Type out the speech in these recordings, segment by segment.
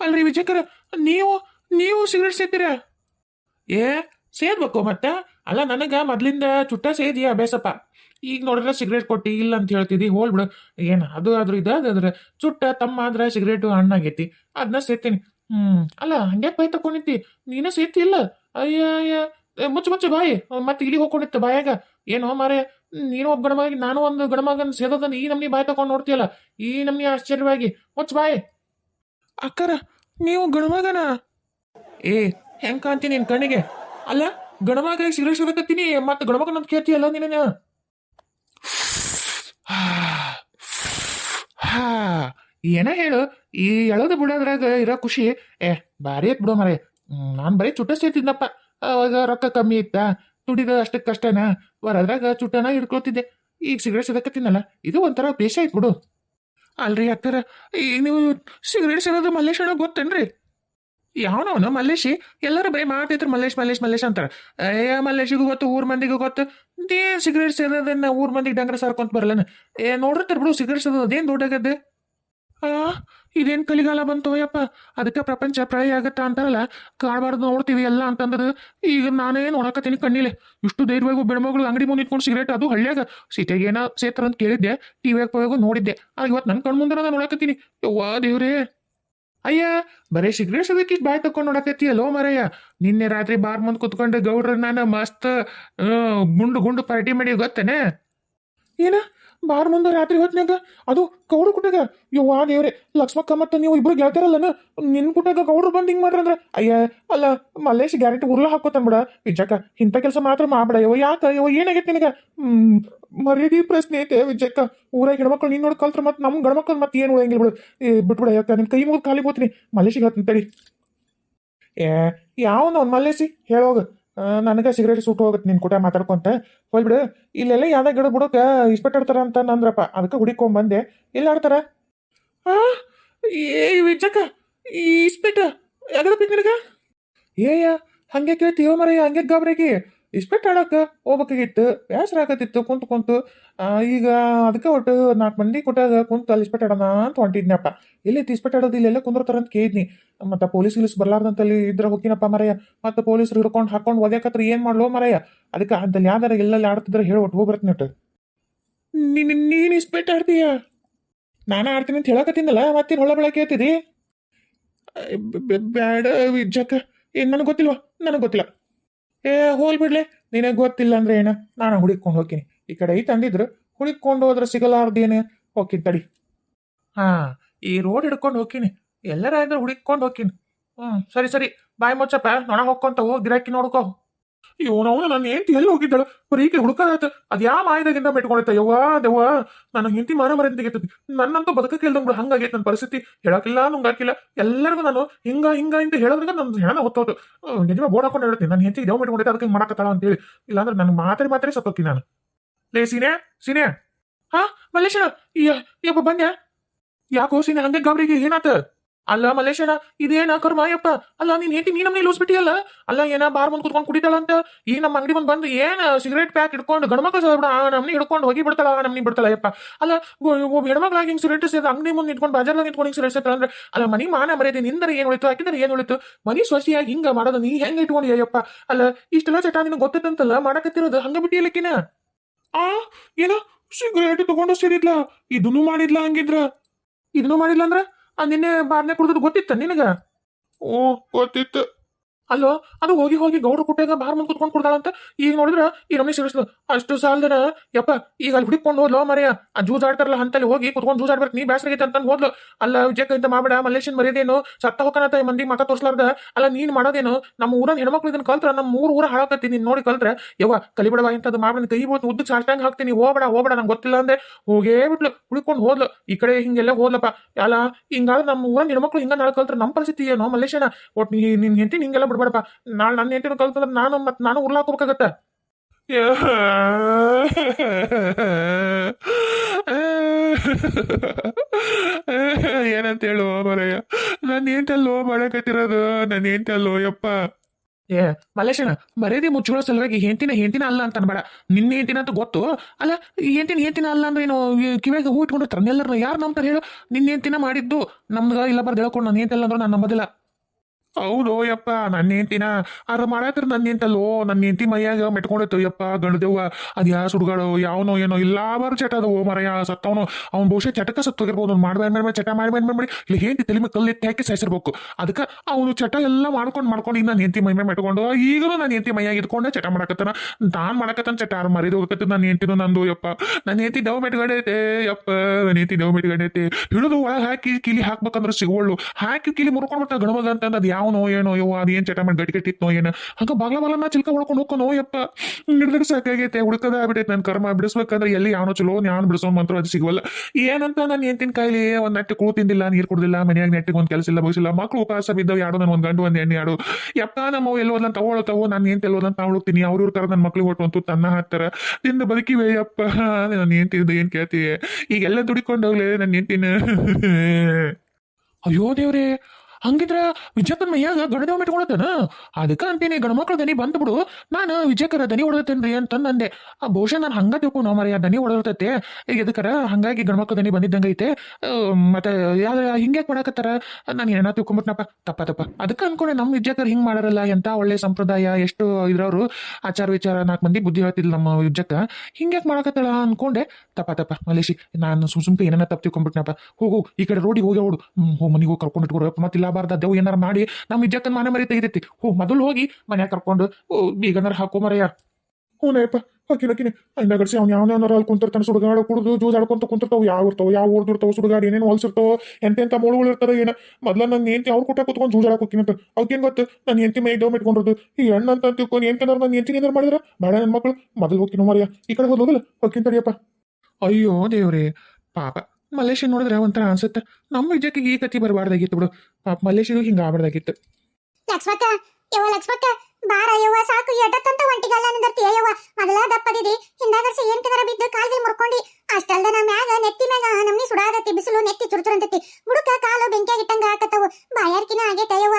ಅಲ್ರಿ ವಿಜಯಕರ, ನೀವು ನೀವು ಸಿಗರೇಟ್ ಸೇತೀರಾ ಏ, ಸೇದ್ಬೇಕು ಮತ್ತೆ? ಅಲ್ಲ, ನನಗೆ ಮೊದ್ಲಿಂದ ಚುಟ್ಟ ಸೇದಿಯ ಅಭ್ಯಾಸಪ್ಪ. ಈಗ ನೋಡಿದ್ರೆ ಸಿಗರೇಟ್ ಕೊಟ್ಟಿ ಇಲ್ಲ ಅಂತ ಹೇಳ್ತಿದ್ದಿ ಹೋಲ್ ಬಿಡು. ಏನು, ಅದು ಆದ್ರೂ ಇದು ಚುಟ್ಟ ತಮ್ಮ ಆದ್ರೆ ಸಿಗರೇಟು ಹಣ್ಣಾಗೈತಿ ಅದನ್ನ ಸೇತೀನಿ ಹ್ಮ್, ಅಲ್ಲ ಹಂಗೆ ಬೈ ತಕೊಂಡಿದ್ದಿ ನೀನು ಸೇತಿ ಇಲ್ಲ ಅಯ್ಯ ಅಯ್ಯ ಮುಚ್ಚು ಮುಚ್ಚು ಬಾಯಿ. ಮತ್ತೆ ಇಲ್ಲಿ ಹೋಗ್ಕೊಂಡಿತ್ತು ಬಾಯಾಗ. ಏನೋ ಮಾರೆ, ನೀನು ಒಬ್ಬ ಗಣಮಗ ನಾನು ಒಂದು ಗಣಮಗನ್ ಸೇದೋದನ್ನ ಈ ನಮ್ನಿ ಬಾಯ್ ತಕೊಂಡು ನೋಡ್ತೀಯಲ್ಲ, ಈ ನಮ್ನಿ ಆಶ್ಚರ್ಯವಾಗಿ. ಮುಚ್ಚು ಬಾಯಿ. ಅಕ್ಕರ, ನೀವು ಗಣಮಗನ? ಏ ಹೆಂಗ್ ಕಾಂತಿ ನಿನ್ ಕಣ್ಣಿಗೆ? ಅಲ್ಲ, ಗಣಮಗ ಸಿಗರೇಟ್ ಮತ್ತೆ ಗಣಮಗನ ಅಂತ ಕೇಳ್ತೀಯಲ್ಲ ನಿನ್ನ ಹಾ ಏನ ಹೇಳು, ಈ ಎಳದ ಬಿಡೋದ್ರಾಗ ಇರೋ ಖುಷಿ. ಏ, ಭಾರಿ ಐತ್ ಬಿಡೋ ಮರೆ ನಾನು ಬರೀ ಚುಟ್ಟ ಸೇರ್ತಿದ್ನಪ್ಪ. ಅವಾಗ ರೊಕ್ಕ ಕಮ್ಮಿ ಇತ್ತ, ದುಡಿದ ಅಷ್ಟಕ್ಕೆ ಕಷ್ಟನ. ಬರೋದ್ರಾಗ ಚುಟ್ಟನ ಹಿಡ್ಕೊಳ್ತಿದ್ದೆ. ಈಗ ಸಿಗರೇಟ್ ಸೇದಕತ್ತೀನಲ್ಲ ಇದು ಒಂಥರ ಪೇಶ ಆಯ್ತು ಬಿಡು. ಅಲ್ರಿ ಅಕ್ಕರ ಈ ನೀವು ಸಿಗರೇಟ್ ಸಿಗೋದು ಮಲ್ಲೇಶ್ ಅಣ್ಣ ಗೊತ್ತೇನ್ರಿ? ಯಾವನವನು ಮಲ್ಲೇಶಿ? ಎಲ್ಲರೂ ಬರೀ ಮಾಡ್ತಿದ್ರು ಮಲ್ಲೇಶ್ ಮಲ್ಲೇಶ್ ಮಲ್ಲೇಶ್ ಅಂತಾರೆ. ಏ, ಮಲ್ಲೇಶಿಗೂ ಗೊತ್ತು, ಊರ್ ಮಂದಿಗೂ ಗೊತ್ತು. ಇದೇ ಸಿಗರೇಟ್ ಸೇರೋದನ್ನ ಊರ್ ಮಂದಿಗೆ ಡಂಗ್ರ ಸಾರ್ಕೊಂತ ಬರಲ್ಲನ ಏ ನೋಡಿರ್ತಾರೆ ಬಿಡು, ಸಿಗರೇಟ್ ಸೇರೋದು ಅದೇನು ದೊಡ್ಡಾಗದ್ದು? ಆ ಇದೇನು ಕಲಿಗಾಲ ಬಂತು ಯಪ್ಪ ಅದಕ್ಕೆ ಪ್ರಪಂಚ ಪ್ರಾಯ ಆಗತ್ತ ಅಂತಾರಲ್ಲ? ಕಾಣಬಾರ್ದು ನೋಡ್ತೀವಿ ಎಲ್ಲ ಅಂತಂದ್ರೆ ಈಗ ನಾನೇ ನೋಡಕತ್ತೀನಿ ಕಣ್ಣಿಲೆ. ಇಷ್ಟು ಧೈರ್ಯವಾಗಿ ಬೆಣ್ಮಗಳು ಅಂಗಡಿ ಮುಂದೆ ನಿಂತ್ಕೊಂಡು ಸಿಗರೇಟ್ ಅದು ಹಳ್ಳಿಯಾಗ ಸಿಟಿಯಾಗ ಏನೋ ಸೇತರ ಅಂತ ಕೇಳಿದ್ದೆ ಟಿವಿಯಾಗ ಹೋಗು ನೋಡಿದ್ದೆ. ಆಗ ಇವತ್ತು ನನ್ನ ಕಣ್ಮುಂದನ ನೋಡಕತ್ತೀನಿ. ಯವ್ವಾ ದೇವ್ರೇ. ಅಯ್ಯ, ಬರೀ ಸಿಗರೇಟ್ ಸದಕ್ಕೆ ಬಾಯ್ ತಕೊಂಡು ನೋಡಕತ್ತೀಯಲ್ಲೋ ಮರಯ್ಯ. ನಿನ್ನೆ ರಾತ್ರಿ ಬಾರ್ ಮುಂದೆ ಕುತ್ಕೊಂಡು ಗೌಡ್ರ ನಾನು ಮಸ್ತ್ ಗುಂಡು ಗುಂಡು ಪಾರ್ಟಿ ಮಾಡಿ ಗೊತ್ತೇನೆ? ಏನ? ಬಾರ್ ಮುಂದೆ ರಾತ್ರಿ ಹೊತ್ನ್ಯಾಗ ಅದು ಗೌಡ್ರ ಕುಟಾಗ ಯವ್ವಾ ದೇವ್ರೆ, ಲಕ್ಷ್ಮಕ್ಕ ಮತ್ತು ನೀವು ಇಬ್ರು ಗೆಳತಿರಲ್ಲನ? ನಿನ್ ಕುಟ್ಟಾಗ ಗೌಡರು ಬಂದು ಹಿಂಗ್ ಮಾಡ್ರಂದ್ರ? ಅಯ್ಯ, ಅಲ್ಲ, ಮಲ್ಲೇಶ್ ಗ್ಯಾರಂಟಿ ಉರ್ಲ ಹಾಕೋತಾನ ಬಿಡ. ವಿಜಯಕ್ಕ, ಇಂಥ ಕೆಲಸ ಮಾತ್ರ ಮಾಡ್ಬೇಡ. ಯವ ಯಾಕ? ಯವ್ವ, ಏನಾಗೈತಿ ನಿನಗ? ಮರ್ಯಾದಿ ಪ್ರಶ್ನೆ ಐತೆ ವಿಜಯಕ್ಕ. ಊರಾಗ ಹೆಣ್ಮಕ್ಳು ನೀನ್ ನೋಡಿ ಕಲ್ತ್ರ ಮತ್ತೆ ನಮ್ಮ ಗಂಡ್ಮಕ್ಳು ಮತ್ತೆ ಏನು ಉಳಿಯಂಗಿಲ್ಲ ಬಿಡು. ಬಿಟ್ಬಿಡ ಯಾಕ ನಿನ್ ಕೈ ಮುಗಿದು ಖಾಲಿ ಹೋಗ್ತೀನಿ ಮಲ್ಲೇಶಿಗೆ ಹತ್ತಂತೇಳಿ ಏ ಯಾವನ ಮಲ್ಲೇಶಿ? ಹೇಳೋಗ. ನನಗೆ ಸಿಗರೇಟ್ ಸುಟ್ಟು ಹೋಗುತ್ತೆ ನಿನ್ ಕೂಟ ಮಾತಾಡ್ಕೊಂತ. ಹೋಗ್ಬಿಡು ಇಲ್ಲೆಲ್ಲ ಯಾವ್ದಾಗ ಗಿಡ ಬಿಡೋಕ ಇಸ್ಪೆಟ್ ಆಡ್ತಾರ ಅಂತ ನಂದ್ರಪ್ಪ ಅದಕ್ಕೆ ಹುಡಿಕೊಂಡ್ ಬಂದೆ ಎಲ್ಲಿ ಆಡ್ತಾರ? ಆ ಏ ವಿಜಕ್ಕ ಈ ಯಾವ್ದು ಬೇಕು ನಿನಗ? ಏಯ ಹಂಗೆ ಕೇಳ್ತೀವ ಮರ ಹಂಗೆ ಗಾಬ್ರಿಗೆ ಇಸ್ಪೆಟ್ ಹೇಳಕ್ಕೆ ಹೋಗ್ಬೇಕಾಗಿತ್ತು. ಬೇಸರ ಆಗತ್ತಿತ್ತು ಕುಂತು ಕುಂತು. ಈಗ ಅದಕ್ಕೆ ಒಟ್ಟು ನಾಲ್ಕು ಮಂದಿ ಕೊಟ್ಟಾಗ ಕುಂತು ಅಲ್ಲಿ ಇಸ್ಪೆಟ್ ಆಡೋಣ ಅಂತ ಹೊಂಟಿದ್ನಪ್ಪ. ಇಲ್ಲಿ ಇಸ್ಪೆಟ್ ಆಡೋದು ಇಲ್ಲೆಲ್ಲ ಕುಂದ್ರತಾರ ಅಂತ ಕೇಳಿದ್ನಿ. ಮತ್ತೆ ಪೊಲೀಸ್ ಗಿಲೀಸ್ ಬರ್ಲಾರ್ದಂತಲ್ಲಿ ಇದ್ರ ಹೋಗಿನಪ್ಪ ಮರಯ್ಯ ಮತ್ತೆ ಪೊಲೀಸರು ಹಿಡ್ಕೊಂಡು ಹಾಕೊಂಡು ಓದ್ಯಾಕತ್ರ ಏನು ಮಾಡ್ಲೋ ಮರಯ್ಯ ಅದಕ್ಕೆ ಅಂತಲ್ಲಿ ಯಾವ್ದಾರ ಎಲ್ಲೆಲ್ಲಿ ಆಡ್ತಿದ್ರೆ ಹೇಳಿ ಒಟ್ಟು ಹೋಗ್ಬರ್ತೀನಿ ಒಟ್ಟು. ನೀನು ನೀನು ಆಡ್ತೀಯ? ನಾನು ಆಡ್ತೀನಿ ಅಂತ ಹೇಳಕತ್ತಿನಲ್ಲ ಮತ್ತೇನು ಹೊಳ ಬೆಳಗ್ಗೆ ಕೇಳ್ತಿದಿ ಬ್ಯಾಡ ವಿಜಕ್ಕ ಏನು ನನಗೆ ಗೊತ್ತಿಲ್ವಾ? ನನಗೆ ಗೊತ್ತಿಲ್ಲ. ಏ, ಹೋಲ್ ಬಿಡ್ಲೆ. ನಿನಗೆ ಗೊತ್ತಿಲ್ಲ ಅಂದ್ರೆ ಏನ? ನಾನು ಹುಡುಕೊಂಡು ಹೋಗ್ತೀನಿ. ಈ ಕಡೆ ಐತೆ ಅಂದಿದ್ರು ಹುಡುಕೊಂಡು ಹೋದ್ರೆ ಸಿಗಲಾರ್ದೇನು? ಹೋಗ್ತೀನಿ ತಡಿ. ಹಾ, ಈ ರೋಡ್ ಹಿಡ್ಕೊಂಡು ಹೋಗ್ತೀನಿ. ಎಲ್ಲರ ಇದ್ರೆ ಹುಡುಕೊಂಡು ಹೋಗ್ತೀನಿ. ಹ್ಞೂ ಸರಿ ಸರಿ. ಬಾಯ್ ಮುಚ್ಚಪ್ಪ. ನೊಣ ಹೋಗ್ಕೊಂತ ಹೋಗಿ. ಗಿರಾಕಿ ನೋಡ್ಕೋ. ಇವನವನು ನನ್ನ ಹೆಂಡತಿ ಎಲ್ಲಿ ಹೋಗಿದ್ದಾಳು? ಬರೀಕೆ ಹುಡುಕಾತ ಅದ್ ಯಾವ ಮಾಯದಾಗಿಂದ ಬಿಟ್ಕೊಂಡೈತೆ ಯವ್ವ, ದೆವ್ವ, ನನ್ನ ಹೆಂಡತಿ ಮಾನ ಮರಂತಿಗೆ ನನ್ನಂತೂ ಬದುಕಕ್ಕೆ ಇಲ್ದಂಗ್ ಹಂಗಾಗೈತೆ ನನ್ನ ಪರಿಸ್ಥಿತಿ. ಹೇಳಕ್ಕಿಲ್ಲ ನುಂಗಾಕಿಲ್ಲ ಎಲ್ಲರಿಗೂ ನಾನು ಹಿಂಗ ಹಿಂಗ ಅಂತ ಹೇಳೋದ್ರಿಂದ ನನ್ನ ಹೆಣ ಹೊತ್ತೋದು. ನಿಜವ ಬೋರ್ಡ್ ಹಾಕೊಂಡು ಹೇಳ್ತೀನಿ. ನನ್ನ ಹೆಂಡತಿ ದೇವ್ ಬಿಟ್ಕೊಂಡೈತೆ ಅದಕ್ಕೆ ಮಾಡಾಕತ್ತಾಳ ಅಂತೇಳಿ. ಇಲ್ಲಾಂದ್ರೆ ನನಗೆ ಮಾತಾಡಿ ಮಾತಾಡಿ ಸತ್ತೋಗ್ತೀನಿ ನಾನು. ಲೇ, ಸೀನೆ ಸೀನೆ. ಹಾ, ಮಲ್ಲೇಶ ಯಪ್ಪ ಬಂದ್ಯಾ? ಯಾಕೋ ಸೀನೆ, ಹಂಗೆ ಗಾಬರಿಗೆ ಏನಾತ? ಅಲ್ಲ ಮಲ್ಲೇಶಣ್ಣ ಇದೇನ ಕರ್ಮಾಯಪ್ಪ ಅಲ್ಲ, ನೀನ್ ಹೆಂಡತಿ ನೀ ನಮ್ಮನೆ ಲೂಸ್ಬಿಟ್ಟಿಯಲ್ಲ ಅಲ್ಲ, ಏನ ಬಾರ್ ಮುಂದ್ ಕುತ್ಕೊಂಡು ಕುಡಿತಾಳಂತ? ಈ ನಮ್ಮ ಅಂಗಡಿ ಬಂದ್ ಬಂದು ಏನ್ ಸಿಗರೇಟ್ ಪ್ಯಾಕ್ ಹಿಡ್ಕೊಂಡು ಗಣಮಕ್ಳು ಬಿಡ ನಮ್ನಿ ಹಿಡ್ಕೊಂಡು ಹೋಗಿ ಬಿಡ್ತಾಳ ನಮ್ನಿ ಬಿಡ್ತಾಳ ಯಪ್ಪ ಅಲ್ಲ ಹೆಣ್ಮಕ್ಳಾಗಿ ಹಿಂಗ್ ಸಿಗರೇಟ್ ಸೇರಿದ ಅಂಗಡಿ ಮುಂದೆ ನಿಂತ್ಕೊಂಡು ಬಜಾರ್ ನಿಂತ್ಕೊಂಡು ಹಿಂಗ್ ಸಿಗರೇಟ್ ಸೇರ್ತಾಳ ಅಂದ್ರೆ ಅಲ್ಲ, ಮನಿ ಮಾನ ಮರ್ಯಾದೆ ನಿಂದ್ರೆ ಏನ್ ಉಳಿತು? ಹಾಕಿದ್ರೆ ಏನ್ ಉಳಿತು? ಮನಿ ಸೊಸಿಯಾಗಿ ಹಿಂಗ ಮಾಡೋದು ನೀ ಹೆಂಗ್ ಇಟ್ಕೊಂಡಿಯಪ್ಪ ಅಲ್ಲ, ಇಷ್ಟೆಲ್ಲ ಚಟ ನಿನಗೆ ಗೊತ್ತಂತಲ್ಲ, ಮಾಡಕತ್ತಿರೋದು ಹಂಗ ಬಿಟ್ಟಿಯಲ್ಲಕ್ಕಿನ? ಆ, ಏನ ಸಿಗರೇಟ್ ತಗೊಂಡು ಸೇರಿದ್ಲ? ಇದನ್ನು ಮಾಡಿದ್ಲ ಹಂಗಿದ್ರ? ಇದನ್ನು ಮಾಡಿಲ್ಲ ಅಂದ್ರ? ಆ ನಿನ್ನೆ ಬಾರ್ನೆ ಕುಡಿದ್ರು ಗೊತ್ತಿತ್ತ ನಿನಗ? ಓ ಗೊತ್ತಿತ್ತು. ಅಲ್ಲೋ, ಅದು ಹೋಗಿ ಹೋಗಿ ಗೌಡ್ರ ಕುಟ್ಟಾಗ ಬಾರ್ ಮುಂದೆ ಕುತ್ಕೊಂಡು ಕೊಡ್ತಾಳಂತ ಈಗ ನೋಡಿದ್ರ ಈ ರಮೇಶ್ ಇರಿಸ್ತದ ಅಷ್ಟು ಸಾಲದನ. ಯಪ್ಪ, ಈಗ ಅಲ್ಲಿ ಹುಡುಕೊಂಡು ಹೋದ್ಲೋ ಮರೆಯ? ಆ ಜೂಜ್ ಆಡ್ತಾರಲ್ಲ ಅಂತಲ್ಲಿ ಹೋಗಿ ಕುತ್ಕೊಂಡು ಜೂಜ್ ಆಡ್ಬೇಕು, ನೀ ಬ್ಯಾಸರಾಗೈತೆ ಅಂತ ಹೋದ್ಲು. ಅಲ್ಲ ವಿಜಯಕ ಇಂತ ಮಾಡಬೇಡ, ಮಲ್ಲೇಶನ್ ಮರ್ಯಾದೇನು? ಸತ್ತ ಹೋಗನತ ಮಂದಿ ಮಕ ತೋರ್ಸ್ಲಾರ್ದ? ಅಲ್ಲ, ನೀನ್ ಮಾಡೋದೇನು? ನಮ್ಮ ಊರನ್ ಹೆಣ್ಮಕ್ಳು ಇದನ್ನ ಕಲ್ತ್ರ, ನಮ್ಮ ಮೂರು ಊರ ಹಾಳಾಕತ್ತಿ, ನೀನ್ ನೋಡಿ ಕಲ್ತ್ರ. ಯವ್ವ ಕಲಿಬಿಡವ ಇಂಥದ್ದು ಮಾಡ್ಬೇಡ, ಕೈ ಬೋದು ಉದ್ದು ಸಾಷ್ಟಾಂಗ್ ಹಾಕ್ತೀನಿ ಹೋಗಬೇಡ ಹೋಗಬೇಡ, ನಂಗೆ ಗೊತ್ತಿಲ್ಲ ಅಂದೆ. ಹೋಗೇ ಬಿಟ್ಲು ಹುಡ್ಕೊಂಡು ಹೋದ್ಲು. ಈ ಕಡೆ ಹಿಂಗೆಲ್ಲ ಹೋದ್ಲಪ್ಪ. ಅಲ್ಲ, ಹಿಂಗಾದ್ರೆ ನಮ್ಮ ಊರನ್ ಹೆಣ್ಮಕ್ಳು ಹಿಂಗ ನಾಳೆ ಕಲ್ತ್ರ ನಮ್ಮ ಪರಿಸ್ಥಿತಿ ಏನೋ ಮಲ್ಲೇಶನ ಒಟ್ಟು ನೀ, ನಿನ್ ಹೆಂಡತಿ ಹಿಂಗೆಲ್ಲ ಬಿಡ್ಬೇಡಪ್ಪ. ನಾಳೆ ನನ್ನ ಹೆಂಡತಿನ ಕಲ್ತಂದ್ರೆ ನಾನು ಮತ್ತೆ ನಾನು ಉರ್ಲಾಕೋಬೇಕಾಗತ್ತ. ಏನಂತ ಹೇಳು ಮರಯ್ಯ ನನ್ನ ಏಂತಲ್ಲೋ ಮಾಡಕತ್ತಿರೋದು ನನ್ನ ಏಂತಲ್ಲೋ ಯಪ್ಪ. ಏ ಮಲ್ಲೇಶಣ್ಣ ಬರೇದಿ ಮುಚ್ಚುಗಳ ಸಲುವಾಗಿ ಹೆಂಡತಿನ ಹೆಂಡತಿನ ಅಲ್ಲ ಅಂತ ಅನ್ಬೇಡ. ನಿನ್ನ ಹೆಂಟಿನ ಅಂತ ಗೊತ್ತು? ಅಲ್ಲ ಹೆಂಟಿನ ಹೆಂಟಿನ ಅಲ್ಲ ಅಂದ್ರೆ ಏನು ಕಿವಿಯಾಗ ಹೂ ಇಟ್ಕೊಂಡಿರ್ತಾರೆ? ಎಲ್ಲರನ್ನ ಯಾರು ನಂಬ್ತಾರೆ ಹೇಳು? ನಿನ್ನ ಹೆಂತಿನ ಮಾಡಿದ್ದು ನಮ್ಗೆ ಇಲ್ಲ ಬರ್ದು ಹೇಳ್ಕೊಂಡು ನಾನು ಹೆಂತಿಲ್ಲ ಅಂದ್ರೆ ನಾನು ನಂಬೋದಿಲ್ಲ. ಹೌದು, ಯಪ್ಪ. ನನ್ನ ಹೆಂಡತಿನ ಅದ್ರ ಮಾಡಾತ್ರ ನನ್ನ ಹೆಂತಲ್ಲೋ ನನ್ನ ಹೆಂಡತಿ ಮೈಯಾಗ ಮೆಟ್ಕೊಂಡಿತ್ತು. ಯಪ್ಪ ಗಣದೇವ್ವ ಅದು ಯಾ ಸುಡುಗಾಡು, ಯಾವನೋ ಏನೋ, ಇಲ್ಲ ಬಾರು ಚಟ ಅದು ಮರಯ, ಸತ್ತವನು. ಅವ್ನ ಬಹುಶಃ ಚಟಕ ಸತ್ತೋಗಿರ್ಬೋದು. ಮಾಡ್ಬೇಡ ಮೇಲೆ ಚಟ ಮಾಡ್ಬೇಡ ಮಾಡಿ ಇಲ್ಲಿ ಹೆಂಡತಿ ತಲೆ ಮೇಲೆ ಎತ್ತಿ ಹಾಕಿ ಸಾಯಿಸಿರ್ಬೇಕು ಅದಕ್ಕೆ ಅವನು ಚಟ ಎಲ್ಲ ಮಾಡ್ಕೊಂಡು ಮಾಡ್ಕೊಂಡು ಈಗ ನನ್ನ ಹೆಂಡತಿ ಮೈ ಮೇಲೆ ಮೆಟ್ಕೊಂಡು ಈಗಲೂ ನನ್ನ ಹೆಂಡತಿ ಮೈಯಾಗ ಇದ್ಕೊಂಡೆ ಚಟ ಮಾಡಕತ್ತಾನ. ತಾನು ಮಾಡಕತ್ತಾನ ಚಟ ಮರಿದು ಹೋಗಕತ್ತ ನನ್ನ ಹೆಂಡತಿನೂ ನಂದು, ಯಪ್ಪ. ನನ್ನ ಹೆಂಡತಿ ದವ ಮೆಟ್ಕೊಂಡೈತೆ ಯಪ್ಪ. ನನ್ನ ಹೆಂಡತಿ ದವ ಮೆಟ್ಕೊಂಡೈತೆ ಹಿಡಿದು ಒಳಗೆ ಹಾಕಿ, ಕಿಲಿ ಹಾಕ್ಬೇಕಂದ್ರೆ ಸಿಗೋಳು. ಹಾಕಿ, ಕಿಲಿ ಮುರ್ಕೊಂಡ್ಬಿಟ್ಟ ಗಣಮಗ ಅಂತ ಅದು ಯಾವನೋ ಏನೋ ಯೋ ಅದೇನು ಚಟ ಮಾಡಿ ಗಟ್ಟಿ ಗಟ್ಟಿತ್ನೋ ಏನು ಹಂಗ ಬಾಗ್ಲ ಬಾಗ್ಲನ್ನ ಚಿಲ್ಕ ಹೊಡ್ಕೊಂಡು ಹೋಗ್ಕೊನೋ ಯಪ್ಪ ಹಿಡಿದ್ರೆ ಸಾಕಾಗೈತೆ, ಹುಡುಕದ ಆಗ್ಬಿಟ್ಟೈತೆ ನನ್ನ ಕರ್ಮ. ಬಿಡಿಸ್ಬೇಕಂದ್ರೆ ಎಲ್ಲಿ ಯಾವನೋ ಚಲೋ ನಾನು ಬಿಡಿಸೋ ಮಂತ್ರ ಅದು ಸಿಗವಲ್ಲ. ಏನಂತ ನಾನು ಎಂತಿನ ಕಾಯಿಲೆ, ಒಂದು ನೆಟ್ಟಿ ಕೂಳು ತಿಂದಿಲ್ಲ, ನೀರು ಕುಡ್ದಿಲ್ಲ, ಮನೆಯಾಗ ನೆಟ್ಟಿಗೆ ಒಂದು ಕೆಲಸ ಇಲ್ಲ ಬಯಸಿಲ್ಲ ಮಕ್ಳು ಉಪವಾಸ ಬಿದ್ದವು ಯಾಡು ನನ್ನ ಒಂದು ಗಂಡು, ಒಂದು ಎಣ್ಣೆ ಯಾಡು ಯಪ್ಪ, ನಮ್ಮ ಎಲ್ಲೋದ್ಲಂತ ತಗೊಳ್ತಾವು ನಾನು ಏನು ಎಲ್ಲೋದಂತ ತಗೊಳ್ತೀನಿ ಅವ್ರ ಇವ್ರ ಕರ ನನ್ನ ಮಕ್ಳಿಗೆ ಹೊಟ್ಟು ಅಂತೂ ತನ್ನ ಹಾಕ್ತಾರ ತಿಂದು ಬದುಕಿವೆ, ಯಪ್ಪ. ನಾನು ಏನು ತಿಂದು ಏನು ಕೇಳ್ತಿ ಈಗೆಲ್ಲ ದುಡಿಕೊಂಡು ಹೋಗ್ಲೇ ನಾನು ನಿಂತಿನ ಅಯ್ಯೋ ದೇವ್ರೇ. ಹಂಗಿದ್ರ ವಿಜಯಕನ್ ಮೈಯಾಗ ಗಣದೇವ ಮೆಟ್ಕೊಳತನ ಅದಕ್ಕೆ ಅಂತೀನಿ ಗಣಮಕ್ಳ ದನಿ ಬಂದ್ಬಿಡು. ನಾನು ವಿಜಯಕರ ದನಿ ಹೊಡೆದತ್ತೇನ್ರಿ ಅಂತಂದಂದೆ ಆ ಬಹುಶಃ ನಾನು ಹಂಗ ತಿಳ್ಕೊಂಡು ಮರ ದನಿ ಹೊಡೆದೈತೆ ಈಗ ಎದಕ್ಕರ? ಹಂಗಾಗಿ ಗಣಮಕ್ಳ ದನಿ ಬಂದಿದ್ದಂಗೆ ಐತೆ. ಮತ್ತೆ ಯಾವ್ದು ಹಿಂಗ್ಯಾಕೆ ಮಾಡಕತ್ತಾರ? ನಾನು ಏನೋ ತಿಳ್ಕೊಂಬಿಟ್ನಪ್ಪ. ತಪ್ಪ ತಪ್ಪ. ಅದಕ್ಕೆ ಅನ್ಕೊಂಡೆ ನಮ್ಮ ವಿಜಯಕರ್ ಹಿಂಗೆ ಮಾಡಾರಲ್ಲ ಎಂಥ ಒಳ್ಳೆ ಸಂಪ್ರದಾಯ, ಎಷ್ಟು ಇದ್ರವರು? ಆಚಾರ ವಿಚಾರ ನಾಲ್ಕು ಮಂದಿ ಬುದ್ಧಿ ಹೇಳ್ತಿದ್ಲು ನಮ್ಮ ವಿಜಯಕ್ಕ. ಹಿಂಗ್ಯಾಕೆ ಮಾಡಕತ್ತಾಳ ಅನ್ಕೊಂಡೆ. ತಪ್ಪ ಮಲೇಶಿ ನಾನು ಸುಮ್ ಸುಮ್ಕೆ ಏನೇನ ತಪ್ಪು ತಿಳ್ಕೊಂಡ್ಬಿಟ್ಟಿನಪ್ಪ ಹೋಗು ಈ ಕಡೆ ರೋಡಿಗೆ ಹೋಗಿ ಹ್ಮ್, ಹೋಗಿ ಮನೆಗೆ ಹೋಗಿ ಕರ್ಕೊಂಡು ಇಟ್ಕೊಡಪ್ಪ ಮತ್ತೆ ಇಲ್ಲಬಾರ್ದ ದೇವ್ ಏನಾರ ಮಾಡಿ. ನಮ್ಮ ಇಜ್ಜಕ್ಕನ ಮನೆ ಮರಿ ತೆಗಿತೈತಿ. ಹೋ ಮೊದಲು ಹೋಗಿ ಮನ್ಯಾಗ ಕರ್ಕೊಂಡು ಬೀಗನಾರ ಹಾಕೋ ಮರಯ್ಯ. ಹ್ಞೂನಪ್ಪ ಹಾಕಿನ ಹಾಕಿನಿ. ಗಡಿಸಿ ಅವ್ನು ಯಾವ ಯಾವನಾರ ಅಲ್ಲಿ ಕುಂತಿರ್ತಾನೆ ಸುಡುಗಾಡು ಕುಡಿದು ಜೂಜ್ ಆಡ್ಕೊಂತ ಕುಂತಿರ್ತಾವ. ಯಾವ ಇರ್ತಾವ ಯಾವ ಊರ್ದಿರ್ತಾವ ಸುಡುಗಾಡು ಏನೇನು ಹೊಲ್ಸಿರ್ತಾವ ಎಂತೆಂಥ ಮುಳುಗಳು ಇರ್ತಾರ ಏನ. ಮೊದ್ಲ ನನ್ನ ಹೆಂಡತಿ ಅವ್ರು ಕೊಟ್ಟ ಕುತ್ಕೊಂಡು ಜೂಜ್ ಆಡಕ್ಕೆ ಹೋಗ್ತೀನಿ ಅಂತ. ಅವ್ಕೇನ್ ಗೊತ್ತು? ನನ್ನ ಹೆಂಡತಿ ಮೈ ಡೌಮ್ ಇಟ್ಕೊಂಡಿರೋದು. ಈ ಹೆಣ್ಣು ಅಂತ ತಿಳ್ಕೊಂಡು ಎಂತೆನಾರು ನನ್ನ ಹೆಂಡತಿ ಏನಾರು ಮಾಡಿದ್ರ? ಬೇಡ ನನ್ನ ಮಕ್ಕಳು ಮೊದಲು ಹೋಗ್ತೀನಿ ಮಾರಿಯ. ಈ ಕಡೆ ಹೋದಲ್ಲ ಹೋಗ್ತೀನಿ ತಡಿಯಪ್ಪ. ಅಯ್ಯೋ ದೇವ್ರಿ, ಪಾಪ. ಮಲೇಶಿ ನೋಡಿದ್ರೆ ಒಂಥರ ಅನ್ಸುತ್ತೆ. ನಮ್ಮ ವಿಜಯಕ್ಕೆ ಈ ಕತಿ ಬರಬಾರ್ದಾಗಿತ್ತು ಬಿಡು. ಪಾಪ ಮಲೇಶಿಗೂ ಹಿಂಗೆ ಆಗ್ಬಾರ್ದಾಗಿತ್ತು. ಲಕ್ಷ್ಮಕ್ಕ, ಯವ್ವ ಲಕ್ಷ್ಮಕ್ಕ, ಬಾರ ಯವ್ವ, ಸಾಕು. ಎಡತ್ತಂತ ಒಂಟಿಗಲ್ಲ ನಿಂದರ್ತಿ ಯವ್ವ? ಮೊದಲ ದಪ್ಪದಿದಿ ಹಿಂದಾಗರ್ಸಿ ಏನ್ ಕಿದರ ಬಿದ್ದು ಕಾಲ್ಗಿಲ್ ಮುರ್ಕೊಂಡಿ. ಅಷ್ಟಲ್ದ ನಾ ಮ್ಯಾಗ ನೆತ್ತಿ ಮ್ಯಾಗ ನಮ್ನಿ ಸುಡಾದತಿ ಬಿಸಿಲು ನೆತ್ತಿ ಚುರುಚುರಂತತಿ. ಬುಡಕ ಕಾಲು ಬೆಂಕಿಯಾಗ ಇಟ್ಟಂಗ ಹಾಕತ್ತವು ಬಾಯಾರ್ಕಿನ ಆಗೈತೆ ಯವ್ವ.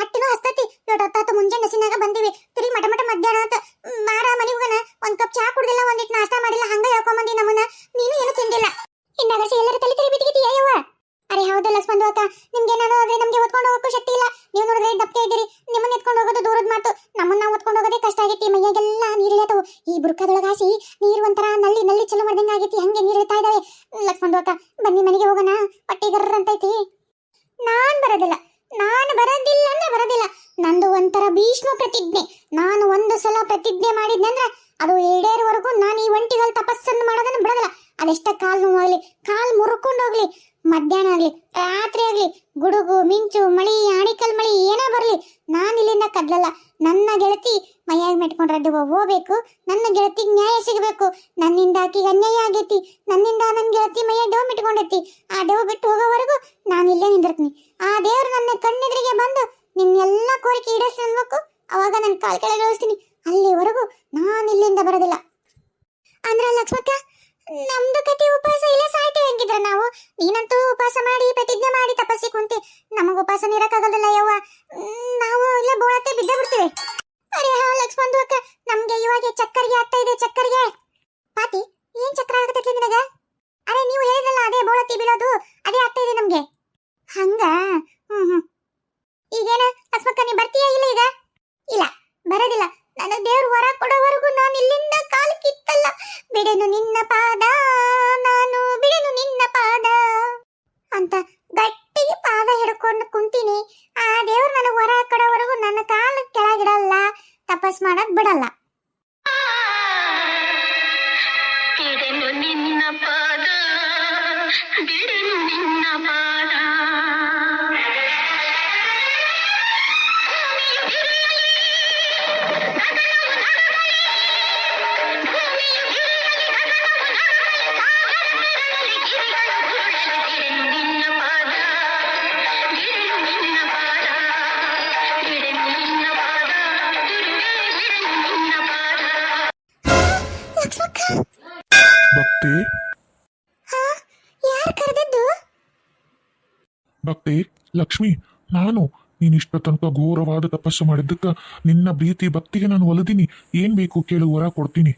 ಹೊಟ್ಟಿನೂ ಹಸ್ತತಿ. ಎಡತ್ತಾತು ಮುಂಜಾನೆ ನಸಿನಾಗ ಬಂದಿವಿ. ತಿರುಗಿ ಮಟ ಮಟ ಮಧ್ಯಾಹ್ನ ಆತ. ಬಾರ ಮನಿಗ್ ಹೋಗಣ ಒಂದ್ ಕಪ್ ಚಾ ಕುಡ್ದಿಲ್ಲ ಒಂದಿಟ್ ನಾಷ್ಟಾ ಮಾಡಿಲ್ಲ ಹಂಗ ಹೇಳ್ಕೊಂಬಂದಿ ನಮ್ಮನ್ನ ನೀನು ಏನು ತಿಂದಿಲ್ಲ ಹಿಂದಾಗರ್ಸಿ ಎಲ್ಲರೂ ತಲೆ ತಿರುಗಿ ಬಿಟ್ಟಿಗಿದೀಯ ಯವ್ವ ಅರೆ ಹೌದು ಲಕ್ಷ್ಮಣ್ ಅಕ್ಕ ನಿಮ್ಗೆ ಏನಾದ್ರು ಆದ್ರೆ ನಮ್ಗೆ ಓದ್ಕೊಂಡು ಹೋಗೋಕ್ಕೂ ಶಕ್ತಿ ಇಲ್ಲ ನೀವು ನೋಡಿದ್ರೆ ದಪ್ಪೆ ಇದ್ದೀರಿ ನಿಮ್ಮನ್ನ ಎತ್ಕೊಂಡು ಹೋಗೋದು ದೂರದ ಮಾತು ನಮ್ಮನ್ನ ಓದ್ಕೊಂಡು ಹೋಗೋದೇ ಕಷ್ಟ ಆಗೈತಿ ಮೈಯಾಗೆಲ್ಲ ನೀರಿಲ್ಲತವು ಈ ಬುರ್ಕದೊಳಗ ಹಾಸಿ ನೀರು ಒಂಥರ ನಲ್ಲಿ ನಲ್ಲಿ ಚಲೋ ಮಾಡ್ದಂಗ ಆಗೈತಿ ಹಂಗೆ ನೀರು ಇರ್ತಾ ಇದಾವೆ ಲಕ್ಷ್ಮಣ್ ಅಕ್ಕ ಬನ್ನಿ ಮನೆಗೆ ಹೋಗೋಣ ಹೊಟ್ಟೆ ಗರ್ರ ಅಂತೈತಿ ನಾನ್ ಬರೋದಿಲ್ಲ. ನಾನು ಬರೋದಿಲ್ಲ ಅಂದ್ರೆ ಬರೋದಿಲ್ಲ. ನಂದು ಒಂಥರ ಭೀಷ್ಮ ಪ್ರತಿಜ್ಞೆ. ನಾನು ಒಂದು ಸಲ ಪ್ರತಿಜ್ಞೆ ಮಾಡಿದ್ನಂದ್ರೆ ಅದು ಈಡೇರುವರೆಗೂ ನಾನು ಈ ಒಂಟಿಗಲ್ ತಪಸ್ಸನ್ನು ಮಾಡೋದನ್ನು ಬಿಡೋದಿಲ್ಲ. ಅದೆಷ್ಟ ಕಾಲ್ ನೋವಾಗಲಿ, ಕಾಲ್ ಮುರ್ಕೊಂಡು ಹೋಗ್ಲಿ ಮಧ್ಯಾಹ್ನ ಆಗ್ಲಿ, ರಾತ್ರಿ ಆಗ್ಲಿ, ಗುಡುಗು, ಮಿಂಚು, ಮಳಿ ಆಣಿಕಲ್ ಮಳಿ, ಏನೇ ಬರಲಿ, ನಾನು ಇಲ್ಲಿಂದ ಕದ್ಲಲ್ಲ. ನನ್ನ ಗೆಳತಿ ಮೈಯಾಗಿ ಮೆಟ್ಕೊಂಡ್ರೆ ಅದು ಹೋಗ್ಬೇಕು. ನನ್ನ ಗೆಳತಿಗೆ ನ್ಯಾಯ ಸಿಗಬೇಕು. ನನ್ನಿಂದ ಆಕಿಗೆ ಅನ್ಯಾಯ ಆಗೈತಿ. ನನ್ನಿಂದ ನನ್ನ ಗೆಳತಿ ಮೈಯ ದೇವ್ ಮಿಟ್ಕೊಂಡೈತಿ. ಆ ಡೋ ಬಿಟ್ಟು ಹೋಗೋವರೆಗೂ ನಾನು ಇಲ್ಲೇ ನಿಂದಿರ್ತೀನಿ. ಆ ದೇವ್ರು ನನ್ನ ಕಣ್ಣೆದುರಿಗೆ ಬಂದು ನಿನ್ನೆಲ್ಲ ಕೋರಿಕೆ ಈಡೇರಿಸಿ ಅನ್ಬೇಕು ಅವಾಗ ನನ್ನ ಕಾಲ್ ಕೆಳಗೆ ಅಲ್ಲಿವರೆಗೂ ನಾನು ಇಲ್ಲಿಂದ ಬರೋದಿಲ್ಲ. ಅಂದ್ರೆ ಲಕ್ಷ್ಮಕ್ಕ ನಮ್ದು ಕತಿ ಉಪವಾಸ ಇಲ್ಲ ಸಾಯ್ತಿ ಹೆಂಗಿದ್ರ ನಾವು. ನೀನಂತೂ ಉಪವಾಸ ಮಾಡಿ, ಪ್ರತಿಜ್ಞೆ ಮಾಡಿ ತಪಸ್ಸಿ ಕುಂತಿ. ನಮಗ ಉಪವಾಸ ನೀರಕ್ಕಾಗಲ್ಲ ಯವ್ವ. ನಾವು ಇಲ್ಲ, ಬೋಳತ್ತೆ ಬಿದ್ದೇ ಬಿಡ್ತೀವಿ. ಅರೆ, ಹಾ, ಲಕ್ಷ್ಮಣ್ ಅಕ್ಕ, ನಮ್ಗೆ ಇವಾಗ ಚಕ್ಕರ್ಗೆ ಆಗ್ತಾ ಇದೆ, ಚಕ್ಕರ್ಗೆ. ಪಾತಿ, ಏನ್ ಚಕ್ರ ಆಗತೈತಿ ನಿನಗ? ಅರೆ, ನೀವು ಹೇಳಿದ್ರಲ್ಲ, ಅದೇ ಬೋಳತ್ತಿ ಬೀಳೋದು, ಅದೇ ಆಗ್ತಾ ಇದೆ ನಮ್ಗೆ. ಹಂಗ? ಹ್ಮ್ ಹ್ಮ್. ಈಗೇನ ಲಕ್ಷ್ಮಕ್ಕ ನೀ ಬರ್ತೀಯಾ ಇಲ್ಲ ಈಗ? ಇಲ್ಲ, ಬರೋದಿಲ್ಲ. ನನಗೆ ದೇವ್ರು ವರ ಕೊಡೋವರೆಗೂ ನಾನು ಇಲ್ಲಿಂದ ಕಾಲು ಕಿತ್ತಲ್ಲ ಬಿಡೆನು ನಿನ್ನ ಪಾದ ಭಕ್ತಿ ಲಕ್ಷ್ಮಿ ನಾನು ನೀನು ಇಷ್ಟ ತನಕ ಘೋರವಾದ ತಪಸ್ಸು ಮಾಡಿದ್ದಕ್ಕ ನಿನ್ನ ಪ್ರೀತಿ ಭಕ್ತಿಗೆ ನಾನು ಒಲಿದೀನಿ. ಏನ್ ಬೇಕು ಕೇಳು ವರ ಕೊಡ್ತೀನಿ.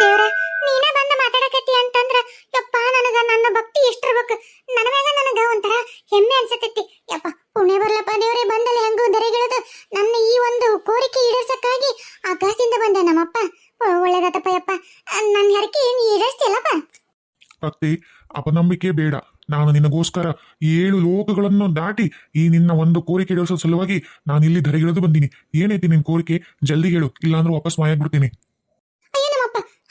ದೇವ್ರ ನೀನ ಬಂದು ಮಾತಾಡಕತ್ತಿ ಅಂತಂದ್ರ ಯಪ್ಪ ನನಗ ನನ್ನ ಭಕ್ತಿ ಎಷ್ಟಿರ್ಬೇಕು? ನನ್ನ ಮ್ಯಾಗ ನನಗ ಒಂಥರ ಹೆಮ್ಮೆ ಅನ್ಸತೈತಿ. ಯಪ್ಪ ಪುಣ್ಯ ಬರ್ಲಪ್ಪ ದೇವ್ರೆ ಬಂದಲ್ಲಿ ಹೆಂಗು ದರೆಗಿಳದು ನನ್ನ ಈ ಒಂದು ಕೋರಿಕೆ ಈಡೇರ್ಸಕ್ಕಾಗಿ ಆಕಾಶದಿಂದ ಬಂದೆ ನಮ್ಮಪ್ಪ. ಒ- ಒಳ್ಳೇದಾತಪ್ಪ ಯಪ್ಪ. ನನ್ನ ಹರಕೆ ನೀ ಈಡೇರಿಸ್ತಿಯಲ್ಲಪ್ಪ? ಭಕ್ತಿ ಅಪನಂಬಿಕೆ ಬೇಡ. ನಾನು ನಿನಗೋಸ್ಕರ ಏಳು ಲೋಕಗಳನ್ನು ದಾಟಿ ಈ ನಿನ್ನ ಒಂದು ಕೋರಿಕೆ ಈಡೇರಿಸೋ ಸಲುವಾಗಿ ನಾನು ಇಲ್ಲಿ ಧರೆಗಿಳಿದು ಬಂದೀನಿ. ಏನೈತಿ ನಿನ್ ಕೋರಿಕೆ? ಜಲ್ದಿ ಹೇಳು ಇಲ್ಲಾಂದ್ರೆ ವಾಪಸ್ ಮಾಯಾಗ್ಬಿಡ್ತೀನಿ.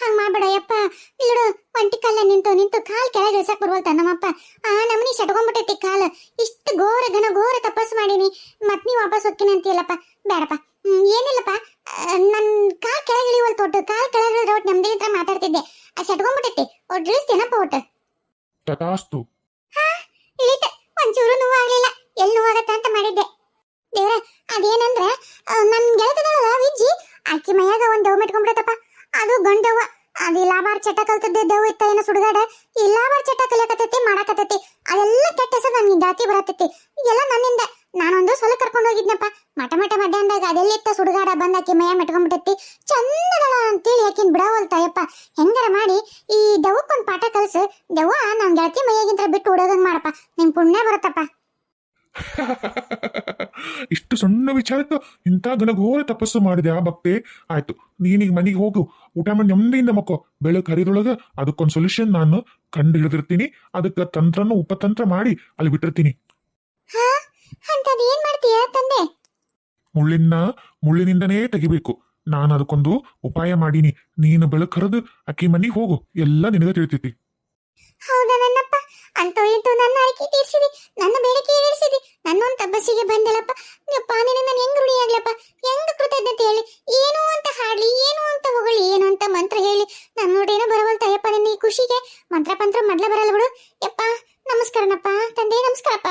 ಹಂಗ ಮಾಡ್ಬೇಡ ಯಪ್ಪ ಇಲ್ಲಡು ಒಂಟಿ ಕಲ್ಲ ನಿಂತು ನಿಂತು ಕಾಲ್ ಕೆಳಗೆ ಇಳ್ಸಕ್ ಬರ್ವಲ್ತ ನಮ್ಮಪ್ಪ? ಆ ನಮ್ನಿ ಶಟ್ಕೊಂಡ್ಬಿಟ್ಟೈತಿ ಕಾಲ. ಇಷ್ಟು ಘೋರ ಘನ ಘೋರ ತಪಸ್ಸು ಮಾಡೀನಿ. ಮತ್ ನೀ ವಾಪಸ್ ಹೋಗ್ತೀನಿ ಅಂತೀಯಲ್ಲಪ್ಪ. ಬೇಡಪ್ಪ. ಏನಿಲ್ಲಪ್ಪ. ಆ, ನನ್ ಕಾಲ್ ಕೆಳಗೆ ಇಳಿವಲ್ತು ತೊಟ್ಟು ಕಾಲ್ ಕೆಳಗೆ ಇಳಿದ್ರೆ ಒಟ್ಟು ನಮ್ದೇ ಮಾತಾಡ್ತಿದ್ದೆ. ಅದು ಶಟ್ಕೊಂಡ್ಬಿಟ್ಟೈತಿ ಒಟ್ಟು ಇಳಿಸ್ತೇನಪ್ಪ ಒಟ್ಟು. ತಥಾಸ್ತು. ಇಳಿತ ಒಂಚೂರು ನೋವಾಗ್ಲಿಲ್ಲ. ಎಲ್ಲಿ ನೋವಾಗತ್ತ ಅಂತ ಮಾಡಿದ್ದೆ. ದೇವ್ರ, ಅದೇನಂದ್ರ ನನ್ ಗೆಳತದಲ್ಲ ವಿಜ್ಜಿ ಆಕಿ ಮೈಯಾಗ ಒಂದ್ ದವ್ ಮೆಟ್ಕೊಂಡ್ಬಿಡತಪ್ಪ ಅದು ಗಂಡವ್ವ ಅದು ಲಾಬಾರ್ ಚಟ ಕಲ್ತದ್ದೆ ದವ್ ಇತ್ತ ಏನೋ ಸುಡುಗಾಡ. ಈ ಲಾಬಾರ್ ಚಟ ಕಲಿಯಕತ್ತೈತಿ, ಮಾಡಾಕತ್ತೈತಿ. ಅದೆಲ್ಲ ಕೆಟ್ಟ ಹೆಸರು ನನ್ಗೆ ಜಾತಿ ಬರತ್ತೈತಿ. ಎಲ್ಲ ನನ್ನಿಂದ. ನಾನೊಂದು ಸೊಲ ಕರ್ಕೊಂಡು ಹೋಗಿದ್ನಪ್ಪ. ಮಠ ಮಠ ಮಧ್ಯಾಹ್ನದಾಗ ಅದೆಲ್ಲಿತ್ತ ಸುಡುಗಾಡ ಬಂದ ಆಕಿ ಮೈಯ ಮೆಟ್ಕೊಂಡ್ಬಿಟ್ಟೈತಿ ಚಂದದಳ ಅಂತೇಳಿ ಆಕಿನ್ ಬಿಡವಲ್ತಾಯಪ್ಪ ಹೆಂಗಾರ ಮಾಡಿ ಈ ದವಕ್ಕೊಂದು ಪಾಠ ಕಲ್ಸು. ದವ್ವ ನನ್ನ ಗೆಳತಿ ಮೈಯಾಗಿಂತ ಬಿಟ್ಟು ಉಡೋದಂಗ್ ಮಾಡಪ್ಪ. ನಿಮ್ ಪುಣ್ಯ ಬರುತ್ತಪ್ಪ. ಇಷ್ಟು ಸಣ್ಣ ವಿಚಾರಕ್ಕೆ ಇಂಥ ಘನಘೋರ ತಪಸ್ಸು ಮಾಡಿದೆ ಆ ಭಕ್ತೆ. ಆಯ್ತು ನೀನೀಗ ಮನೆಗೆ ಹೋಗು. ಊಟ ಮಾಡಿ ನೆಮ್ಮದಿಯಿಂದ ಮಕ್ಕೋ. ಬೆಳಕು ಕರಿದೊಳಗ ಅದಕ್ಕೊಂದು ಸೊಲ್ಯೂಷನ್ ನಾನು ಕಂಡು ಹಿಡಿದಿರ್ತೀನಿ. ಅದಕ್ಕೆ ತಂತ್ರನ ಉಪತಂತ್ರ ಮಾಡಿ ಅಲ್ಲಿ ಬಿಟ್ಟಿರ್ತೀನಿ. ಹಾ ಅಂತದ್ ಏನ್ ಮಾಡ್ತೀಯ ತಂದೆ? ಮುಳ್ಳಿನ ಮುಳ್ಳಿನಿಂದನೇ ತೆಗಿಬೇಕು. ನಾನು ಅದಕ್ಕೊಂದು ಉಪಾಯ ಮಾಡೀನಿ. ನೀನು ಬೆಳಕು ಕರೆದು ಅಕ್ಕಿ ಮನೆಗೆ ಹೋಗು. ಎಲ್ಲ ನಿನಗೆ ತಿಳಿತೈತಿ. ಹೌದಾ ನನ್ನಪ್ಪ? ಅಂತೂ ಇಂತೂ ನನ್ನ ಆಯ್ಕೆ ತೀರ್ಸಿದಿ ನನ್ನ ಬೇಡಿಕೆ ಈಡೇರಿಸಿದಿ. ನನ್ನೊಂದು ತಪಸ್ಸಿಗೆ ಬಂದೆಲಪ್ಪ ಯಪ್ಪ ನಿನ್ನ ನಾನು ಹೆಂಗ್ ಋಣಿ ಆಗ್ಲಪ್ಪ? ಹೆಂಗ್ ಕೃತಜ್ಞತೆ ಹೇಳಿ? ಏನು ಅಂತ ಹಾಡ್ಲಿ ಏನು ಅಂತ ಹೊಗಳಿ ಏನು ಅಂತ ಮಂತ್ರ ಹೇಳಿ. ನನ್ನ ನೋಡೇನೋ ಬರವಲ್ತ ನಿನ್ನ ಈ ಖುಷಿಗೆ? ಮಂತ್ರ ಪಂತ್ರ ಮೊದ್ಲ ಬರಲ್ಲ ಬಿಡು. ಯಪ್ಪ ನಮಸ್ಕಾರನಪ್ಪ. ತಂದೆ ನಮಸ್ಕಾರಪ್ಪ.